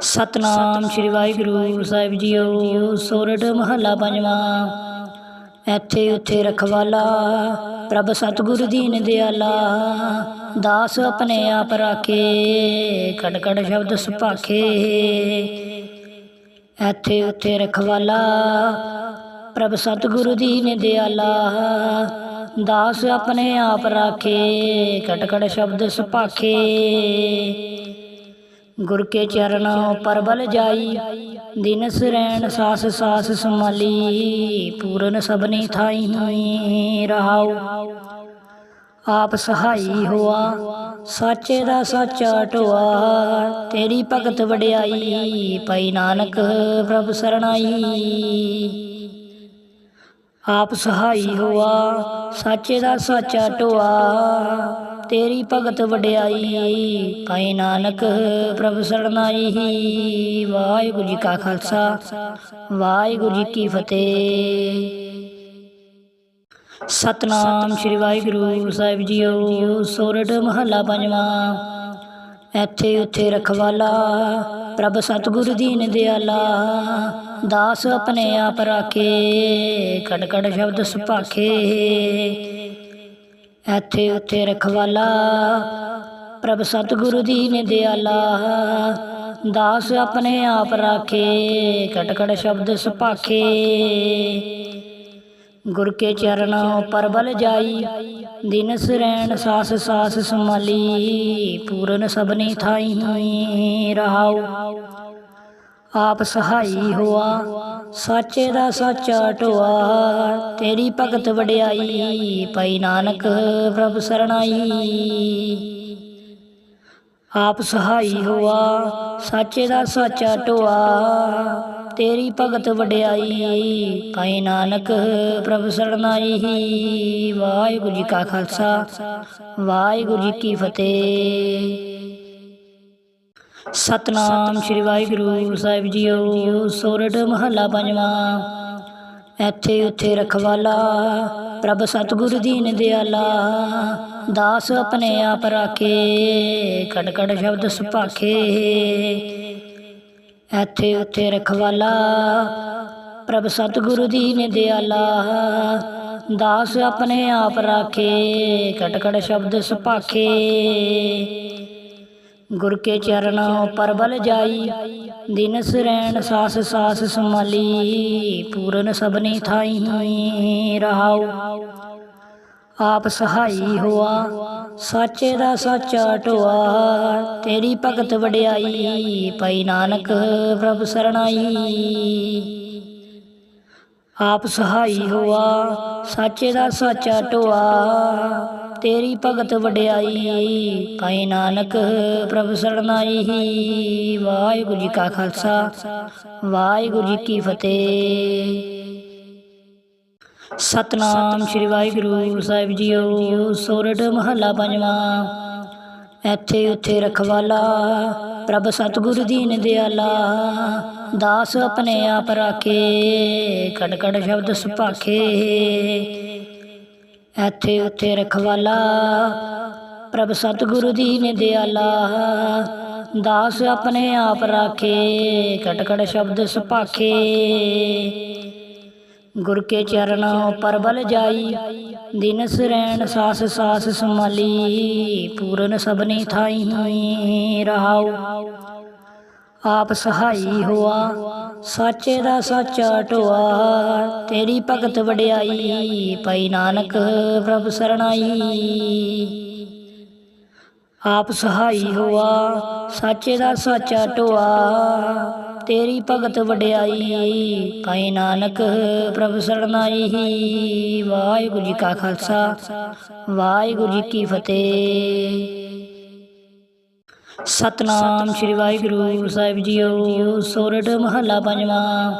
ਸਤਨਾਮ ਸ੍ਰੀ Waheguru Sahib JIO, Sorath ਮਹੱਲਾ ਪੰਜਵਾਂ। ਇੱਥੇ ਉੱਥੇ ਰਖਵਾਲਾ, ਪ੍ਰਭ ਸਤਿਗੁਰ ਦੀਨ ਦਿਆਲਾ ਦਾਸ ਆਪਣੇ ਆਪ ਰਾਖੇ ਕੜ ਸ਼ਬਦ ਸੁਭਾਖੇ। ਇੱਥੇ ਉੱਥੇ ਰਖਵਾਲਾ, ਪ੍ਰਭ ਸਤਿਗੁਰ ਦੀਨ ਦਿਆਲਾ ਦਾਸ ਆਪਣੇ ਆਪ ਰਾਖੇ ਕਟ ਸ਼ਬਦ ਸੁਭਾਖੇ। ਗੁਰ ਕੇ ਚਰਨ ਪਰਬਲ ਜਾਈ ਦਿਨ ਸਰੈਣ ਸਾਸ ਸਾਸ ਸਮਾਲੀ ਪੂਰਨ ਸਭਨੀ ਥਾਈ ਹੋਈ ਰਹਾਉ। ਆਪ ਸਹਾਈ ਹੋਆ, ਸਾਚੇ ਦਾ ਸਾਚਾ ਢੋਆ ਤੇਰੀ ਭਗਤ ਵਡਿਆਈ, ਪਈ ਨਾਨਕ ਪ੍ਰਭ ਸਰਣਾਈ। ਆਪ ਸਹਾਈ ਹੋਆ ਸਾਚੇ ਦਾ ਸਾਚਾ ਢੋਆ। ਤੇਰੀ ਭਗਤ ਵਡਿਆਈ ਪਾਈ ਨਾਨਕ ਪ੍ਰਭ ਸਰਣਾਈ ਵਾਹਿਗੁਰੂ ਜੀ ਕਾ ਖਾਲਸਾ ਵਾਹਿਗੁਰੂ ਜੀ ਕੀ ਫਤਿਹ। ਸਤਨਾਮ ਸ੍ਰੀ ਵਾਹਿਗੁਰੂ ਸਾਹਿਬ ਜੀਓ ਸੋਰਠ ਮਹੱਲਾ ਪੰਜਵਾਂ। ਇੱਥੇ ਉੱਥੇ ਰਖਵਾਲਾ ਪ੍ਰਭ ਸਤਿਗੁਰ ਦੀਨ ਦਿਆਲਾ। ਦਾਸ ਆਪਣੇ ਆਪ ਰਾਖੇ ਕੜ ਸ਼ਬਦ ਸੁਭਾਖੇ। ਇੱਥੇ ਉੱਥੇ ਰਖਵਾਲਾ, ਪ੍ਰਭ ਸਤਿਗੁਰੂ ਦੀਨ ਦਿਆਲਾ। ਦਾਸ ਆਪਣੇ ਆਪ ਰਾਖੇ ਕਟ ਸ਼ਬਦ ਸੁਭਾਖੇ। ਗੁਰ ਕੇ ਚਰਨ ਪਰਬਲ ਜਾਈ, ਦਿਨ ਸਰੈਣ ਸਾਸ ਸਾਸ ਸਮਾਲੀ ਪੂਰਨ ਸਭਨੀ ਥਾਈ ਹੋਈ ਰਹਾਉ। ਆਪ ਸਹਾਈ ਹੋਆ, ਸਾਚੇ ਦਾ ਸਾਚਾ ਢੋਆ, ਤੇਰੀ ਭਗਤ ਵਡਿਆਈ ਪਈ ਨਾਨਕ, ਪ੍ਰਭ ਸਰਣਾਈ। ਆਪ ਸਹਾਈ ਹੋਆ, ਸਾਚੇ ਦਾ ਸਾਚਾ ਢੋਆ, ਤੇਰੀ ਭਗਤ ਵਡਿਆਈ ਪਈ ਨਾਨਕ, ਪ੍ਰਭ ਸਰਣਾਈ। ਵਾਹਿਗੁਰੂ ਜੀ ਕਾ ਖਾਲਸਾ, ਵਾਹਿਗੁਰੂ ਜੀ ਕੀ ਫਤਿਹ। ਸਤਨਾਮ ਸ੍ਰੀ ਵਾਹਿਗੁਰੂ ਸਾਹਿਬ ਜੀਓ, ਸੋਰਠ ਮਹੱਲਾ ਪੰਜਵਾਂ। ਇੱਥੇ ਉੱਥੇ ਰਖਵਾਲਾ, ਪ੍ਰਭ ਸਤਿਗੁਰ ਦੀਨ ਦਿਆਲਾ। ਦਾਸ ਆਪਣੇ ਆਪ ਰਾਖੇ ਕੜ ਸ਼ਬਦ ਸੁਭਾਖੇ। ਇੱਥੇ ਉੱਥੇ ਰਖਵਾਲਾ, ਪ੍ਰਭ ਸਤਿਗੁਰ ਦੀਨ ਦਿਆਲਾ। ਦਾਸ ਆਪਣੇ ਆਪ ਰਾਖੇ ਕਟ ਸ਼ਬਦ ਸੁਭਾਖੇ। ਗੁਰ ਕੇ ਚਰਨ ਪਰਬਲ ਜਾਈ ਦਿਨ ਸਰੈਣ ਸਾਸ ਸਾਸ ਸਮਾਲੀ ਪੂਰਨ ਸਭਨੀ ਥਾਈ ਹੋਈ ਰਹਾਉ। ਆਪ ਸਹਾਈ ਹੋਆ, ਸਾਚੇ ਦਾ ਸਾਚਾ ਢੋਆ ਤੇਰੀ ਭਗਤ ਵਡਿਆਈ, ਪਈ ਨਾਨਕ ਪ੍ਰਭ ਸਰਣਾਈ। ਆਪ ਸਹਾਈ ਹੋਆ, ਸਾਚੇ ਦਾ ਸਾਚਾ ਢੋਆ ਤੇਰੀ ਭਗਤ ਵਡਿਆਈ ਪਾਈ ਨਾਨਕ ਪ੍ਰਭ ਸਰਣਾਈ ਵਾਹਿਗੁਰੂ ਜੀ ਕਾ ਖਾਲਸਾ, ਵਾਹਿਗੁਰੂ ਜੀ ਕੀ ਫਤਿਹ। ਸਤਨਾਮ ਸ੍ਰੀ ਵਾਹਿਗੁਰੂ ਸਾਹਿਬ ਜੀਓ, ਸੋਰਠ ਮਹੱਲਾ ਪੰਜਵਾਂ। ਇੱਥੇ ਉੱਥੇ ਰਖਵਾਲਾ, ਪ੍ਰਭ ਸਤਿਗੁਰ ਦੀਨ ਦਿਆਲਾ। ਦਾਸ ਆਪਣੇ ਆਪ ਰਾਖੇ ਕੜ ਸ਼ਬਦ ਸੁਭਾਖੇ। ਇੱਥੇ ਉੱਥੇ ਰਖਵਾਲਾ। ਪ੍ਰਭ ਸਤਿਗੁਰੂ ਦੀਨ ਦਿਆਲਾ। ਦਾਸ ਆਪਣੇ ਆਪ ਰਾਖੇ। ਕਟ ਸ਼ਬਦ ਸੁਭਾਖੇ। ਗੁਰ ਕੇ ਚਰਨ ਪਰਬਲ ਜਾਈ। ਦਿਨ ਸਰੈਣ ਸਾਸ ਸਾਸ ਸੰਭਾਲੀ। ਪੂਰਨ ਸਭਨੀ ਥਾਈ ਹੋਈ ਰਹਾਉ। ਆਪ ਸਹਾਈ ਹੋਆ, ਸਾਚੇ ਦਾ ਸਾਚਾ ਢੋਆ, ਤੇਰੀ ਭਗਤ ਵਡਿਆਈ ਪਈ ਨਾਨਕ ਪ੍ਰਭ ਸਰਣਾਈ। ਆਪ ਸਹਾਈ ਹੋਆ, ਸਾਚੇ ਦਾ ਸਾਚਾ ਢੋਆ, ਤੇਰੀ ਭਗਤ ਵਡਿਆਈ ਪਈ ਨਾਨਕ ਪ੍ਰਭ ਸਰਣਾਈ। ਵਾਹਿਗੁਰੂ ਜੀ ਕਾ ਖਾਲਸਾ, ਵਾਹਿਗੁਰੂ ਜੀ ਕੀ ਫਤਿਹ। ਸਤਨਾਮ ਸ੍ਰੀ ਵਾਹਿਗੁਰੂ ਸਾਹਿਬ ਜੀਓ, ਸੋਰਠ ਮਹੱਲਾ ਪੰਜਵਾਂ।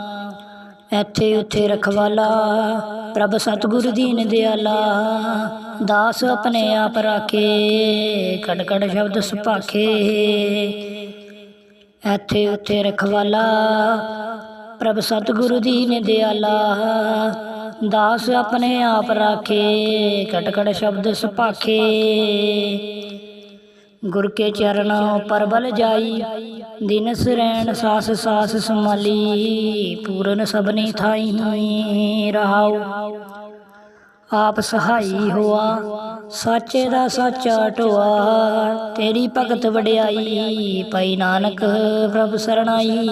ਇੱਥੇ ਉੱਥੇ ਰਖਵਾਲਾ, ਪ੍ਰਭ ਸਤਿਗੁਰ ਦੀਨ ਦਿਆਲਾ। ਦਾਸ ਆਪਣੇ ਆਪ ਰਾਖੇ ਕੜ ਸ਼ਬਦ ਸੁਭਾਖੇ। ਇੱਥੇ ਉੱਥੇ ਰਖਵਾਲਾ, ਪ੍ਰਭ ਸਤਿਗੁਰ ਦੀਨ ਦਿਆਲਾ। ਦਾਸ ਆਪਣੇ ਆਪ ਰਾਖੇ ਕਟ ਸ਼ਬਦ ਸੁਭਾਖੇ। ਗੁਰ ਕੇ ਚਰਨ ਪਰਬਲ ਜਾਈ, ਦਿਨ ਸਰੈਣ ਸਾਸ ਸਾਸ ਸੰਭਾਲੀ, ਪੂਰਨ ਸਭਨੀ ਥਾਈ ਰਹਾਉ। ਆਪ ਸਹਾਈ ਹੋਆ, ਸਾਚੇ ਦਾ ਸਾਚਾ ਢੋਆ, ਤੇਰੀ ਭਗਤ ਵਡਿਆਈ ਪਈ ਨਾਨਕ ਪ੍ਰਭ ਸਰਣਾਈ।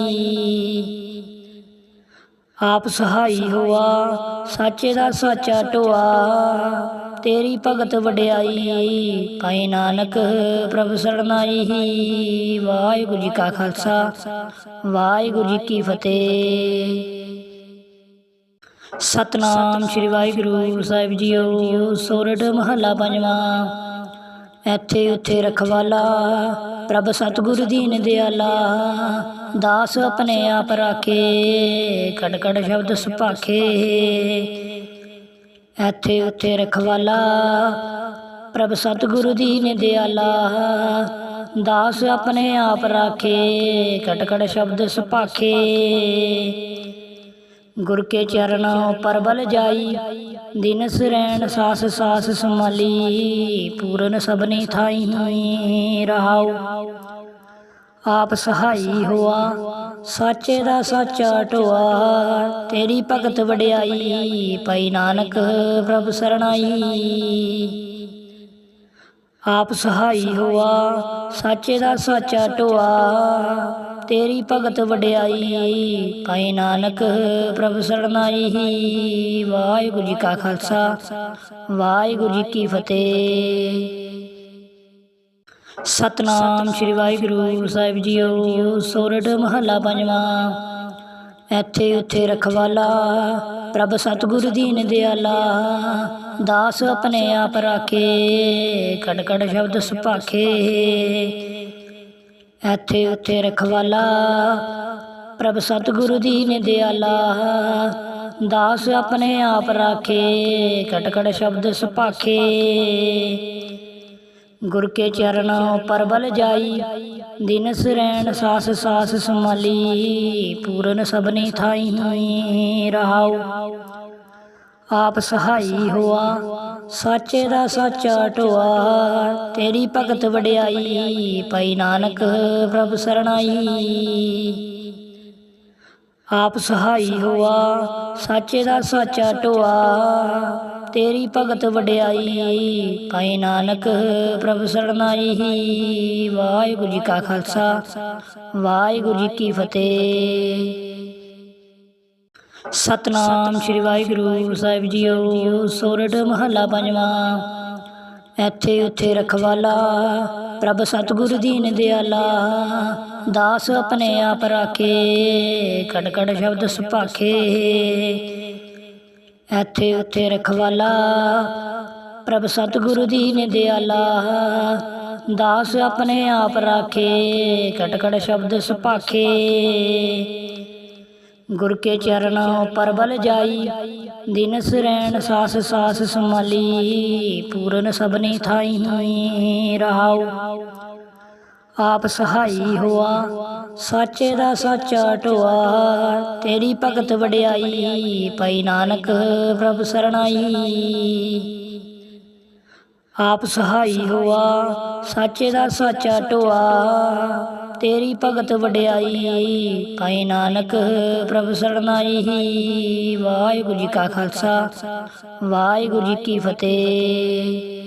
ਆਪ ਸਹਾਈ ਹੋਆ, ਸਾਚੇ ਦਾ ਸਾਚਾ ਢੋਆ ਤੇਰੀ ਭਗਤ ਵਡਿਆਈ ਪਈ ਨਾਨਕ, ਪ੍ਰਭ ਸਰਣਾਈ ਵਾਹਿਗੁਰੂ ਜੀ ਕਾ ਖਾਲਸਾ, ਵਾਹਿਗੁਰੂ ਜੀ ਕੀ ਫਤਿਹ। ਸਤਨਾਮ ਸ੍ਰੀ ਵਾਹਿਗੁਰੂ ਸਾਹਿਬ ਜੀਓ, ਸੋਰਠ ਮਹੱਲਾ ਪੰਜਵਾਂ। ਇੱਥੇ ਉੱਥੇ ਰਖਵਾਲਾ, ਪ੍ਰਭ ਸਤਿਗੁਰ ਦੀਨ ਦਿਆਲਾ। ਦਾਸ ਆਪਣੇ ਆਪ ਰਾਖੇ ਕੜ ਸ਼ਬਦ ਸੁਭਾਖੇ। ਇੱਥੇ ਉੱਥੇ ਰਖਵਾਲਾ। ਪ੍ਰਭ ਸਤਿਗੁਰ ਦੀਨ ਦਿਆਲਾ। ਦਾਸ ਆਪਣੇ ਆਪ ਰਾਖੇ। ਕਟ ਸ਼ਬਦ ਸੁਭਾਖੇ। ਗੁਰ ਕੇ ਚਰਨੋਂ ਪਰਬਲ ਜਾਈ। ਦਿਨ ਸਰੈਣ ਸਾਸ ਸਾਸ ਸੰਭਾਲੀ। ਪੂਰਨ ਸਭਨੀ ਥਾਈ ਰਹਾਉ ਆਪ ਸਹਾਈ ਹੋਆ। ਸਾਚੇ ਦਾ ਸਾਚਾ ਢੋਆ, ਤੇਰੀ ਭਗਤ ਵਡਿਆਈ ਪਈ ਨਾਨਕ ਪ੍ਰਭ ਸਰਣਾਈ। ਆਪ ਸਹਾਈ ਹੋਆ, ਸਾਚੇ ਦਾ ਸਾਚਾ ਢੋਆ, ਤੇਰੀ ਭਗਤ ਵਡਿਆਈ ਪਈ ਨਾਨਕ ਪ੍ਰਭ ਸਰਣਾਈ। ਵਾਹਿਗੁਰੂ ਜੀ ਕਾ ਖਾਲਸਾ, ਵਾਹਿਗੁਰੂ ਜੀ ਕੀ ਫਤਿਹ। ਸਤਨਾਮ ਸ੍ਰੀ ਵਾਹਿਗੁਰੂ ਸਾਹਿਬ ਜੀਓ, ਸੋਰਠ ਮਹੱਲਾ ਪੰਜਵਾਂ। ਇੱਥੇ ਉੱਥੇ ਰਖਵਾਲਾ, ਪ੍ਰਭ ਸਤਿਗੁਰ ਦੀਨ ਦਿਆਲਾ। ਦਾਸ ਆਪਣੇ ਆਪ ਰਾਖੇ ਕੜ ਸ਼ਬਦ ਸੁਭਾਖੇ। ਇੱਥੇ ਉੱਥੇ ਰਖਵਾਲਾ, ਪ੍ਰਭ ਸਤਿਗੁਰ ਦੀਨ ਦਿਆਲਾ। ਦਾਸ ਆਪਣੇ ਆਪ ਰਾਖੇ ਕਟ ਸ਼ਬਦ ਸੁਭਾਖੇ। ਗੁਰ ਕੇ ਚਰਨੋਂ ਪਰਬਲ ਜਾਈ, ਦਿਨ ਸਰੈਣ ਸਾਸ ਸਾਸ ਸੰਭਾਲੀ, ਪੂਰਨ ਸਭਨੀ ਥਾਈ ਰਹਾਉ। ਆਪ ਸਹਾਈ ਹੋਆ, ਸਾਚੇ ਦਾ ਸਾਚਾ ਢੋਆ ਤੇਰੀ ਭਗਤ ਵਡਿਆਈ ਪਈ ਨਾਨਕ ਪ੍ਰਭ ਸਰਣਾਈ। ਆਪ ਸਹਾਈ ਹੋਆ, ਸਾਚੇ ਦਾ ਸਾਚਾ ਢੋਆ ਤੇਰੀ ਭਗਤ ਵਡਿਆਈ ਪਈ ਨਾਨਕ, ਪ੍ਰਭ ਸਰਣਾਈ ਵਾਹਿਗੁਰੂ ਜੀ ਕਾ ਖਾਲਸਾ, ਵਾਹਿਗੁਰੂ ਜੀ ਕੀ ਫਤਿਹ। ਸਤਨਾਮ ਸ੍ਰੀ ਵਾਹਿਗੁਰੂ ਸਾਹਿਬ ਜੀਓ, ਸੋਰਠ ਮਹੱਲਾ ਪੰਜਵਾਂ। ਇੱਥੇ ਉੱਥੇ ਰਖਵਾਲਾ, ਪ੍ਰਭ ਸਤਿਗੁਰ ਦੀਨ ਦਿਆਲਾ। ਦਾਸ ਆਪਣੇ ਆਪ ਰਾਖੇ ਕੜ ਕੜ ਸ਼ਬਦ ਸੁਭਾਖੇ। ਇੱਥੇ ਉੱਥੇ ਰਖਵਾਲਾ। ਪ੍ਰਭ ਸਤਿਗੁਰੂ ਸਤਿਗੁਰ ਨੇ ਦਿਆਲਾ। ਦਾਸ ਆਪਣੇ ਆਪ ਰਾਖੇ। ਕਟ ਸ਼ਬਦ ਸੁਭਾਖੇ। ਗੁਰ ਕੇ ਚਰਨੋਂ ਪਰਬਲ ਜਾਈ। ਦਿਨ ਸਰੈਣ ਸਾਸ ਸਾਸ ਸੰਭਾਲੀ। ਪੂਰਨ ਸਭਨੀ ਥਾਈ ਰਹਾਉ। ਆਪ ਸਹਾਈ ਹੋਆ। ਸਾਚੇ ਦਾ ਸਾਚਾ ਢੋਆ। ਤੇਰੀ ਭਗਤ ਵਡਿਆਈ। ਪਈ ਨਾਨਕ, ਪ੍ਰਭ ਸਰਣਾਈ। ਆਪ ਸਹਾਈ ਹੋਆ। ਸਾਚੇ ਦਾ ਸਾਚਾ ਢੋਆ। ਤੇਰੀ ਭਗਤ ਵਡਿਆਈ। ਪਈ ਨਾਨਕ, ਪ੍ਰਭ ਸਰਣਾਈ। ਵਾਹਿਗੁਰੂ ਜੀ ਕਾ ਖਾਲਸਾ। ਵਾਹਿਗੁਰੂ ਜੀ ਕੀ ਫਤਿਹ।